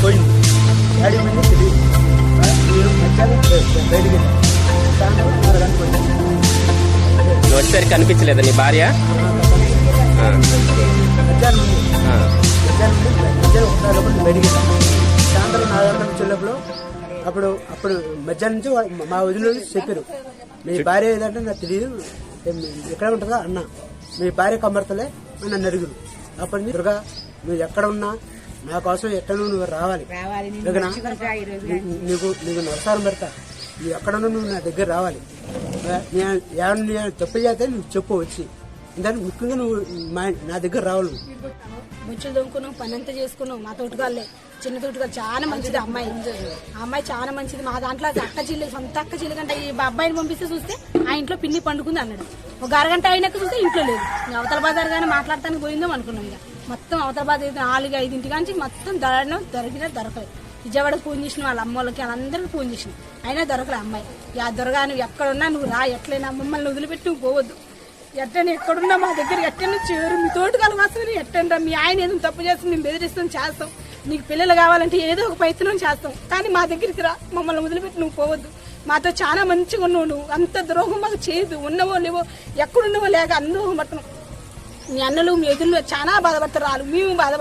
Daddy మంది తెలియదు బయటికి నువ్వు వచ్చేసరికి కనిపించలేదా నీ భార్య? బయటికి సాయంత్రం నాలుగు వచ్చే లోపల అప్పుడు అప్పుడు మధ్యాహ్నం నుంచి మా వదిన చెప్పారు మీ భార్య ఏదంటే నాకు తెలియదు ఎక్కడ ఉంటుందా అన్న. మీ భార్య కమ్మర్తలే అని నన్ను అడుగురు అప్పటి నుంచి దుర్గా నువ్వు ఎక్కడ ఉన్నా నా కోసం ఎక్కడ నువ్వు రావాలి. నీకు నీకు నమస్కారం పెడతా. నువ్వు ఎక్కడున్నా నువ్వు నా దగ్గర రావాలి. నేను తప్పు చేస్తే నువ్వు చెప్పు వచ్చి. దానికి ముఖ్యంగా నువ్వు మా నా దగ్గర రావాలి. ముచ్చులు దొంకున్నాం పని అంతా చేసుకున్నాం మా తోటగాళ్ళే చిన్న తోటగాళ్ళు చాలా మంచిది అమ్మాయి. ఆ అమ్మాయి చాలా మంచిది. మా దాంట్లో అక్క చెల్లి సొంత అక్క చెల్లి కంటే ఈ అబ్బాయిని పంపిస్తే చూస్తే ఆ ఇంట్లో పిన్ని పండుకుంది అన్నాడు. ఒక అరగంట అయినాక చూస్తే ఇంట్లో లేదు. అవతల బజార్ కానీ మాట్లాడటానికి పోయిందో అనుకున్నాం ఇక. మొత్తం అవతల నాలుగు ఐదింటి కానీ మొత్తం దొరకడం దొరికినా దొరకలేదు విజయవాడ ఫోన్ చేసిన వాళ్ళ అమ్మ వాళ్ళకి వాళ్ళందరికీ ఫోన్ చేసిన. అయినా దొరకలే అమ్మాయి. యా దొరగా నువ్వు ఎక్కడున్నా నువ్వు రా ఎట్లయినా మమ్మల్ని వదిలిపెట్టి నువ్వు పోవద్దు. ఎట్టని ఎక్కడున్నా మా దగ్గర ఎట్టని చేరు మీ తోటకాలు మాత్రమే ఎట్టండి మీ ఆయన ఏదో తప్పు చేస్తాం మేము బెదిరిస్తాం చేస్తాం. నీకు పిల్లలు కావాలంటే ఏదో ఒక ప్రయత్నం చేస్తాం. కానీ మా దగ్గరికి రా మమ్మల్ని వదిలిపెట్టి నువ్వు పోవద్దు. మాతో చాలా మంచిగా ఉన్నావు నువ్వు. అంత ద్రోహం మాకు చేయదు ఉన్నవో లేవో ఎక్కడున్నావో లేక అందరూ మట్టం మీ అన్నలు మీ ఎదురులో చాలా బాధపడతారు. వాళ్ళు మేము బాధపడతాం.